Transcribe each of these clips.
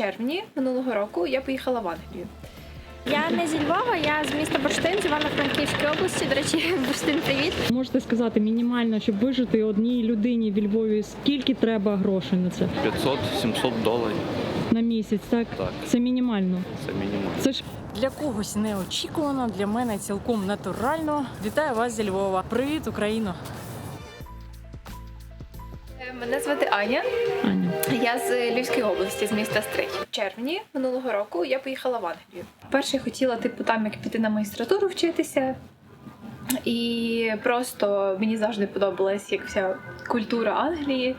червні минулого року я поїхала в Англію. Я не зі Львова, я з міста Бурштин, з Івано-Франківської області. До речі, Бурштин, привіт. Можете сказати мінімально, щоб вижити одній людині в Львові, скільки треба грошей на це 500-700 доларів. на місяць? Так Так. це мінімально. Це мінімум. Це ж Для когось неочікувано, для мене цілком натурально. Вітаю вас зі Львова. Привіт, Україно! Мене звати Аня. Аня. Я з Львівської області, з міста Стрий. В червні минулого року я поїхала в Англію. Перше я хотіла, типу, там як піти на магістратуру вчитися. І просто мені завжди подобалась як вся культура Англії,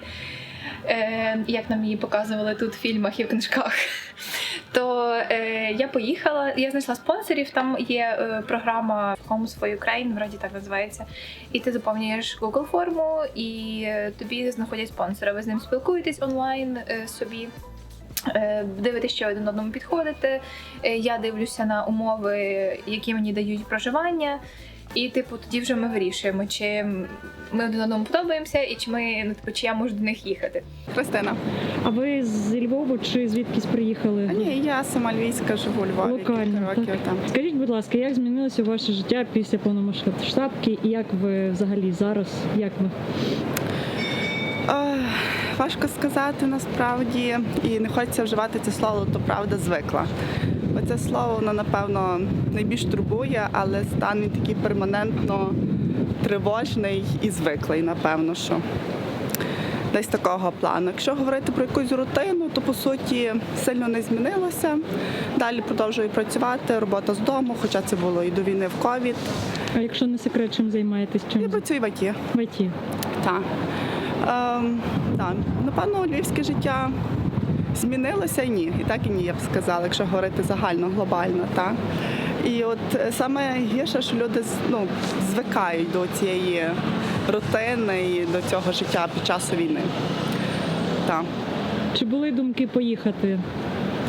е, як нам її показували тут в фільмах і в книжках. То е, я поїхала, я знайшла спонсорів. Там є е, програма Homes for Ukraine, вроді так називається. І ти заповнюєш Google форму, і е, тобі знаходять спонсора. Ви з ним спілкуєтесь онлайн е, собі. е, Дивитесь, що один одному підходите. Е, Я дивлюся на умови, які мені дають проживання. І, типу, тоді вже ми вирішуємо, чи ми один одному подобаємося, і чи ми ну, типу, чи я можу до них їхати. Христина. А ви з Львова чи звідкись приїхали? А ні, я сама львівська, живу у Львові Локально, років так. там. Скажіть, будь ласка, як змінилося ваше життя після повномасштабки і як ви взагалі зараз? Як ви? Важко сказати насправді, і не хочеться вживати це слово, то правда звикла. Оце слово воно, напевно, найбільш турбує, але стан він такий перманентно тривожний і звиклий, напевно, що. Десь такого плану. Якщо говорити про якусь рутину, то по суті сильно не змінилося. Далі продовжую працювати, робота з дому, хоча це було і до війни в ковід. А якщо не секрет, чим займаєтесь? Чим? Я працюю в ІТ. в ІТ? Так. Ем, так. Напевно, львівське життя змінилося ні. І так і ні, я б сказала, якщо говорити загально, глобально. Так. І от е, саме гірше, що люди ну, звикають до цієї рутини і до цього життя під час війни. Так. Чи були думки поїхати,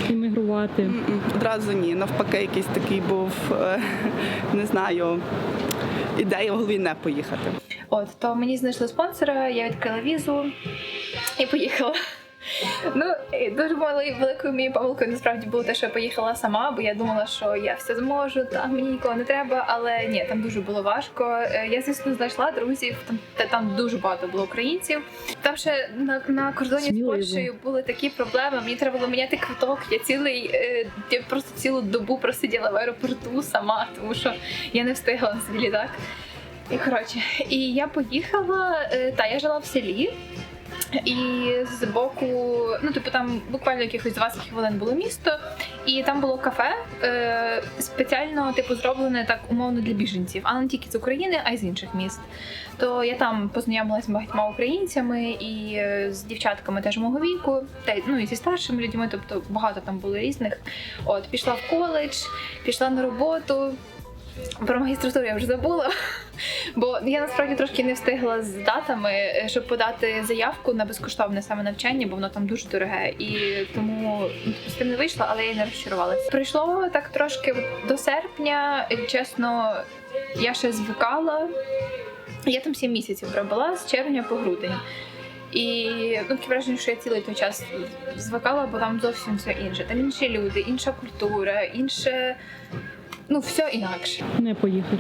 іммігрувати? Одразу ні. Навпаки, якийсь такий був, е, не знаю, ідея в голові не поїхати. От то мені знайшли спонсора, я відкрила візу і поїхала. Ну, дуже малою великою моєю помилкою насправді було те, що я поїхала сама, бо я думала, що я все зможу, там мені нікого не треба. Але ні, там дуже було важко. Е, Я звісно знайшла друзів. Там та там дуже багато було українців. Там ще на, на кордоні Сміливо. з Польщею були такі проблеми. Мені треба було міняти квиток. Я цілий е, я просто цілу добу просиділа в аеропорту сама, тому що я не встигла на свій літак. І коротше, і я поїхала. е, Та я жила в селі. І з боку, ну типу, там буквально якихось 20 хвилин було місто, і там було кафе е, спеціально типу зроблене так умовно для біженців, а не тільки з України, а й з інших міст. То я там познайомилася з багатьма українцями і е, з дівчатками теж мого віку, та ну і зі старшими людьми, тобто багато там було різних. От пішла в коледж, пішла на роботу. Про магістратуру я вже забула, бо я насправді трошки не встигла з датами, е, щоб подати заявку на безкоштовне саме навчання, бо воно там дуже дороге. І тому ну, з тим не вийшло, але я не розчарувалася. Прийшло так трошки до серпня. Чесно, я ще звикала. Я там 7 місяців пробула з червня по грудень. І ну, таке враження, що я цілий той час звикала, бо там зовсім все інше. Там інші люди, інша культура, інше. Ну, все інакше. Не поїхати.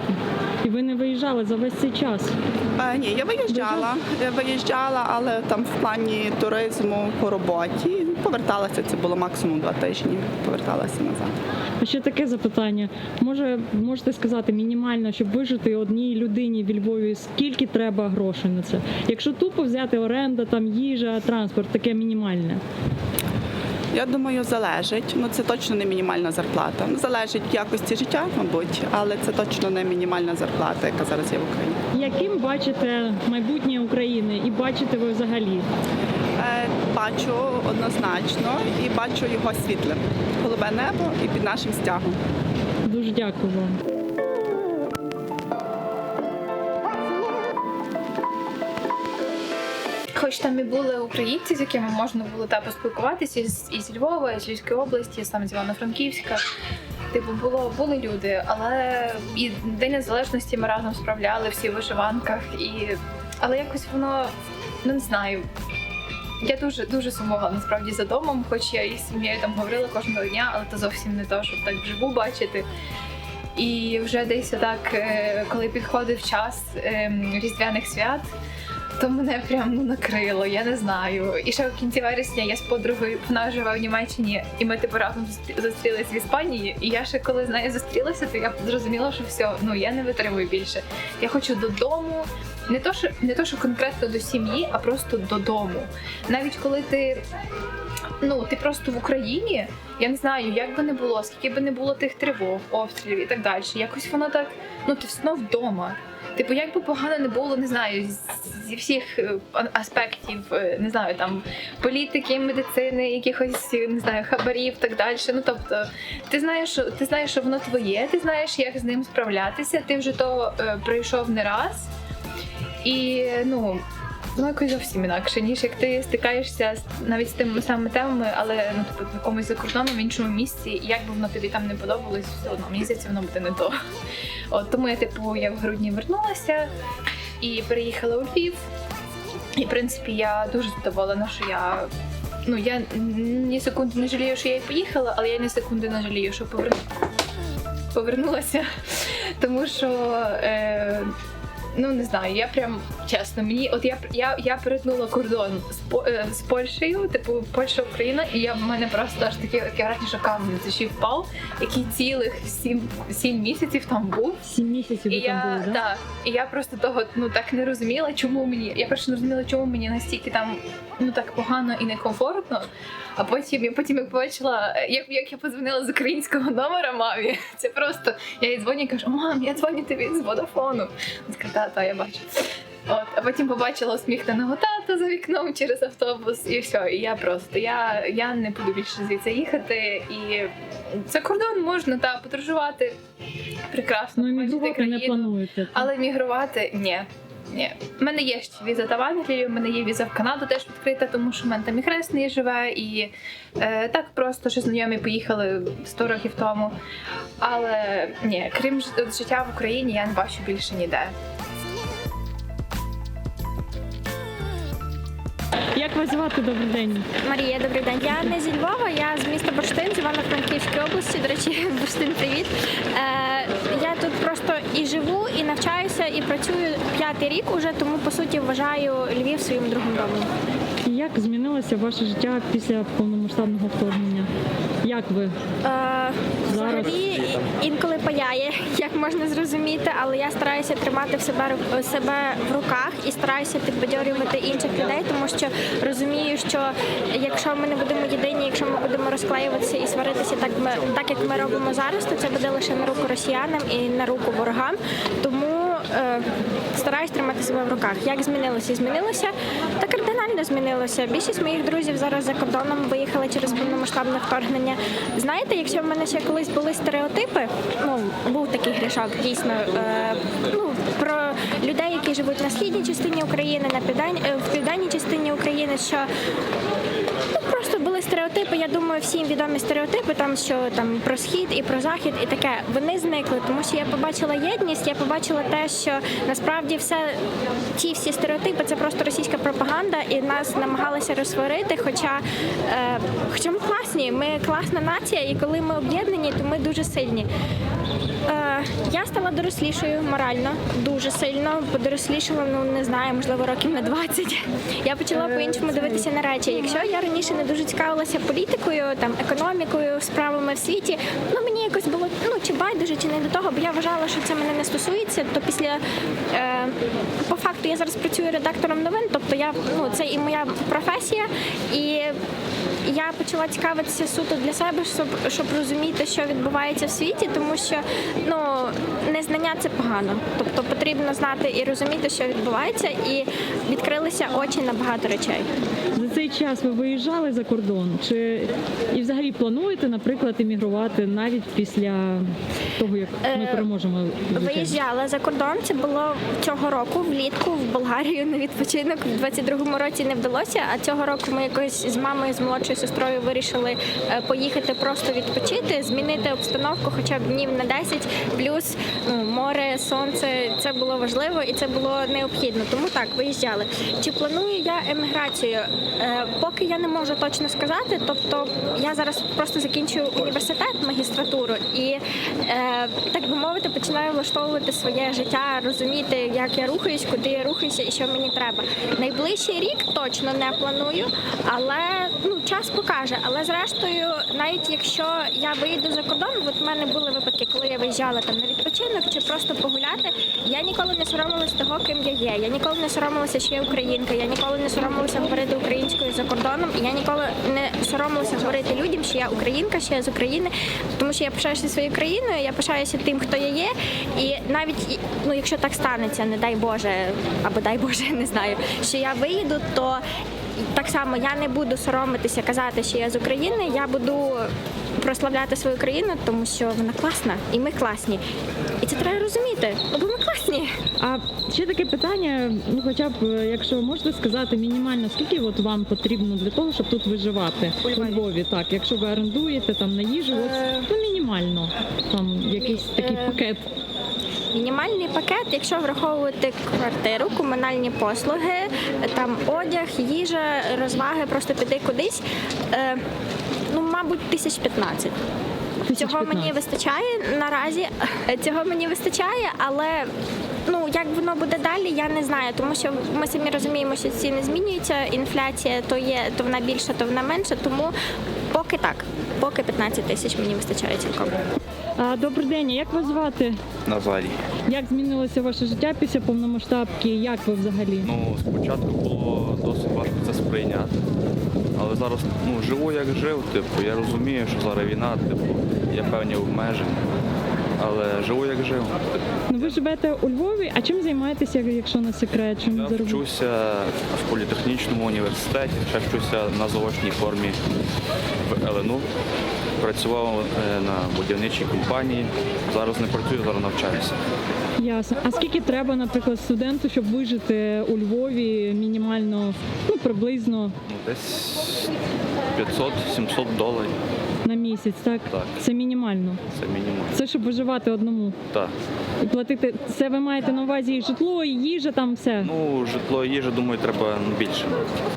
І ви не виїжджали за весь цей час. А, ні, я виїжджала. Я виїжджала, але там в плані туризму по роботі. Поверталася, це було максимум два тижні. Поверталася назад. А ще таке запитання. Може, можете сказати мінімально, щоб вижити одній людині в Львові, скільки треба грошей на це? Якщо тупо взяти оренда, там їжа, транспорт, таке мінімальне. Я думаю, залежить. Ну це точно не мінімальна зарплата. Ну, Залежить якості життя, мабуть, але це точно не мінімальна зарплата, яка зараз є в Україні. Яким бачите майбутнє України і бачите ви взагалі? Е, Бачу однозначно і бачу його світлим. Голубе небо і під нашим стягом. Дуже дякую вам. Хоч там і були українці, з якими можна було та поспілкуватися із, із Львова, із Львівської області, саме з Івано-Франківська. Типу, було були люди, але і День Незалежності ми разом справляли всі в вишиванках. І... Але якось воно ну не знаю. я дуже дуже сумувала насправді за домом, хоч я із сім'єю там говорила кожного дня, але це зовсім не то, щоб так вживу бачити. І вже десь так, коли підходив час ем, різдвяних свят, то мене прям ну, накрило, я не знаю. І ще в кінці вересня я з подругою вона живе в Німеччині, і ми типу разом зустрі- зустрілись в Іспанії. І я ще коли з нею зустрілася, то я зрозуміла, що все, ну я не витримую більше. Я хочу додому. Не то, що не то, що конкретно до сім'ї, а просто додому. Навіть коли ти ну ти просто в Україні, я не знаю, як би не було, скільки би не було тих тривог, обстрілів і так далі. Якось воно так, ну ти все одно вдома. Типу, як би погано не було, не знаю, зі всіх е, аспектів, е, не знаю, там політики, медицини, якихось е, не знаю, хабарів, так далі. Ну тобто, ти знаєш, ти знаєш, що воно твоє, ти знаєш, як з ним справлятися. Ти вже то е, пройшов не раз. І ну. Воно якось зовсім інакше, ніж як ти стикаєшся навіть з тими самими темами, але ну типу в якомусь за кордоном, в іншому місці, і як би воно тобі там не подобалось, все одно мені воно буде не то. От тому я типу я в грудні вернулася і переїхала у Львів. І в принципі я дуже задоволена, що я. Ну я ні секунди не жалію, що я й поїхала, але я ні секунди не жалію, що поверну... повернулася. Тому що е, ну не знаю, я прям чесно, мені от я я, я перетнула кордон з, е, з Польщею, типу Польща Україна, і я в мене просто аж таке враження, що камінь душі впав, який цілих сім, сім місяців там був. Сім місяців І там були, да? да, і я просто того ну так не розуміла, чому мені. Я перше не розуміла, чому мені настільки там ну так погано і некомфортно. А потім я потім як побачила, як, як я подзвонила з українського номера мамі. Це просто я їй дзвоню і кажу, мам, я дзвоню тобі з водофону. Вона та, я бачу. От, а потім побачила усміхненого тата за вікном через автобус, і все. І я просто я, я не буду більше звідси їхати. І за кордон можна та подорожувати прекрасно. Ну, іммігрувати не плануєте. Але мігрувати ні. Ні. У мене є ще віза та в Англії, у мене є віза в Канаду теж відкрита, тому що в мене там і хресний живе, і е, так просто що знайомі поїхали 100 років тому. Але ні, крім життя в Україні, я не бачу більше ніде. Як вас звати? Добрий день. Марія, добрий день. Я не зі Львова, я з міста Бурштин, з Івано-Франківської області. До речі, Бурштин, привіт. Е, я тут просто і живу, і навчаюся, і працюю п'ятий рік уже, тому по суті вважаю Львів своїм другим домом. Як змінилося ваше життя після повномасштабного вторгнення? Як ви? Е, взагалі і- інколи паяє, як можна зрозуміти, але я стараюся тримати в себе себе в руках і стараюся підбадьорювати інших людей, тому що розумію, що якщо ми не будемо єдині, якщо ми будемо розклеюватися і сваритися так, ми, так як ми робимо зараз, то це буде лише на руку росіянам і на руку ворогам. Тому е, стараюсь тримати себе в руках. Як змінилося? Змінилося та кардинально змінилося. Більшість моїх друзів зараз за кордоном виїхали через повномасштабне вторгнення. Знаєте, якщо в мене ще колись були стереотипи, ну був такий грішок, дійсно. Е, ну про людей, які живуть на східній частині України, на південь, е, в південній частині України, що Ну, стереотипи. Я думаю, всім відомі стереотипи, там що там про схід і про захід, і таке. Вони зникли, тому що я побачила єдність, я побачила те, що насправді все ті всі стереотипи це просто російська пропаганда, і нас намагалися розсварити. Хоча, е, хоча ми класні, ми класна нація, і коли ми об'єднані, то ми дуже сильні. Е, я стала дорослішою морально, дуже сильно. Подорослішала, ну не знаю, можливо, років на 20. Я почала по-іншому дивитися на речі. Якщо я раніше не дуже цікавилася політикою, там економікою, справами в світі, ну мені якось було ну чи байдуже, чи не до того, бо я вважала, що це мене не стосується. То після е, по факту я зараз працюю редактором новин, тобто я ну це і моя професія, і я почала цікавитися суто для себе, щоб, щоб розуміти, що відбувається в світі, тому що ну незнання це погано. Тобто потрібно знати і розуміти, що відбувається, і відкрилися очі на багато речей. За цей час ви виїжджали за кордон? Чи і взагалі плануєте, наприклад, емігрувати навіть після того, як ми Е, переможемо? звичайно? Виїжджала за кордон. Це було цього року влітку в Болгарію на відпочинок. В 22-му році не вдалося. А цього року ми якось з мамою, з молодшою сестрою вирішили е, поїхати просто відпочити, змінити обстановку, хоча б днів на 10. Плюс ну, море, сонце це було важливо і це було необхідно. Тому так виїжджали. Чи планую я еміграцію? Е, поки я не можу точно сказати. Тобто я зараз просто закінчую університет, магістратуру, і е, так би мовити, починаю влаштовувати своє життя, розуміти, як я рухаюсь, куди я рухаюся і що мені треба. Найближчий рік точно не планую, але ну час покаже. Але зрештою, навіть якщо я виїду за кордон, от в мене були випадки, коли я виїжджала там на відпочинок чи просто погуляти. Я ніколи не соромилась того, ким я є. Я ніколи не соромилася, що я українка. Я ніколи не соромилася говорити українською за кордоном. І я ніколи не соромилася говорити людям, що я українка, що я з України, тому що я пишаюся своєю країною, я пишаюся тим, хто я є. І навіть ну, якщо так станеться, не дай Боже, або дай Боже, не знаю, що я виїду, то так само я не буду соромитися казати, що я з України. Я буду прославляти свою країну, тому що вона класна, і ми класні. І це треба розуміти, бо ми класні. А ще таке питання, ну хоча б е, якщо можете сказати мінімально, скільки от вам потрібно для того, щоб тут виживати У Львові? у Львові? Так, якщо ви орендуєте там на їжу, Е, от, ну мінімально там якийсь такий е, пакет. Мінімальний пакет, якщо враховувати квартиру, комунальні послуги, там одяг, їжа, розваги, просто піти кудись. Е, ну, мабуть, тисяч 15. Тисяч Цього мені вистачає наразі. Цього мені вистачає, але ну як воно буде далі, я не знаю, тому що ми самі розуміємо, що ціни змінюються. Інфляція то є, то вона більша, то вона менша. Тому поки так, поки 15 тисяч мені вистачає цілком. А, добрий день, як вас звати? Назарій. Як змінилося ваше життя після повномасштабки? Як ви взагалі? Ну, спочатку було досить важко це сприйняти. Але зараз ну, живу як жив, типу, я розумію, що зараз війна, типу, є певні обмеження. Але живу як жив. Ну ви живете у Львові, а чим займаєтеся, якщо не секрет? Чим Я заробляєте? вчуся в політехнічному університеті, ще вчуся на заочній формі в ЛНУ. Працював е, на будівничій компанії. Зараз не працюю, зараз навчаюся. Ясно. А скільки треба, наприклад, студенту, щоб вижити у Львові мінімально, ну приблизно Ну, десь 500-700 доларів. На місяць, так? Так. Це мінімально. Це мінімум. Це щоб виживати одному. Так. І платити. Це ви маєте на увазі і житло, і їжа, там все. Ну, житло і їжа, думаю, треба більше.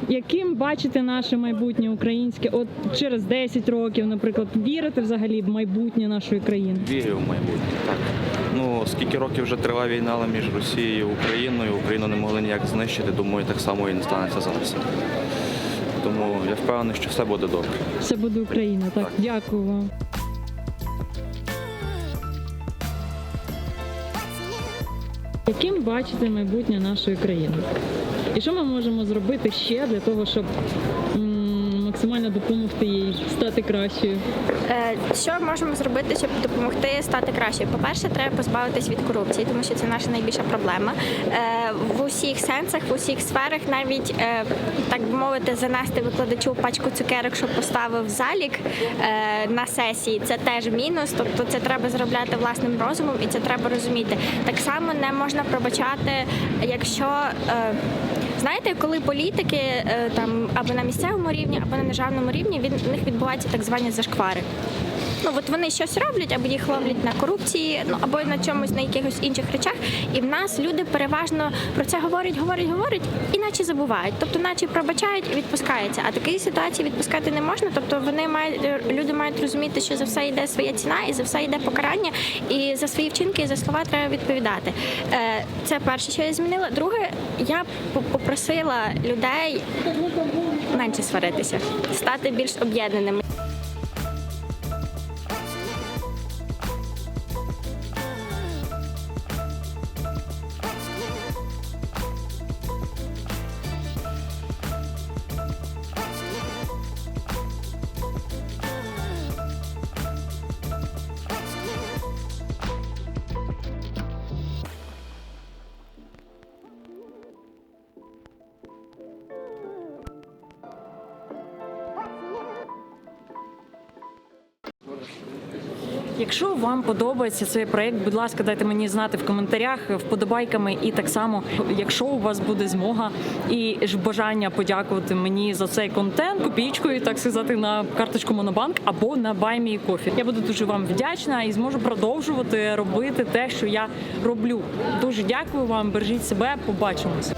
Яким бачите наше майбутнє українське? От через 10 років, наприклад, вірите взагалі в майбутнє нашої країни? Вірю в майбутнє, так. Ну, скільки років вже триває війна між Росією і Україною, Україну не могли ніяк знищити, думаю, так само і не станеться зараз. Тому я впевнений, що все буде добре. Все буде Україна. Так, Так. дякую вам. Яким бачите майбутнє нашої країни? І що ми можемо зробити ще для того, щоб м, максимально допомогти їй стати кращою? Е, Що можемо зробити, щоб допомогти стати краще? По-перше, треба позбавитись від корупції, тому що це наша найбільша проблема. Е, В усіх сенсах, в усіх сферах, навіть е, так би мовити, занести викладачу пачку цукерок, щоб поставив залік на сесії. Це теж мінус. Тобто це треба заробляти власним розумом, і це треба розуміти. Так само не можна пробачати, якщо. Знаєте, коли політики е, там або на місцевому рівні, або на державному рівні від них відбуваються так звані зашквари. Ну от вони щось роблять, або їх ловлять на корупції, ну або на чомусь на якихось інших речах. І в нас люди переважно про це говорять, говорять, говорять, і наче забувають. Тобто, наче пробачають і відпускаються. А такі ситуації відпускати не можна. Тобто вони мають люди мають розуміти, що за все йде своя ціна, і за все йде покарання, і за свої вчинки і за слова треба відповідати. Е, Це перше, що я змінила. Друге, я попросила людей менше сваритися, стати більш об'єднаними. Якщо вам подобається цей проект, будь ласка, дайте мені знати в коментарях, вподобайками. І так само, якщо у вас буде змога і бажання подякувати мені за цей контент, копійкою, так сказати, на карточку Монобанк або на Баймі Кофі. Я буду дуже вам вдячна і зможу продовжувати робити те, що я роблю. Дуже дякую вам, бережіть себе, побачимось.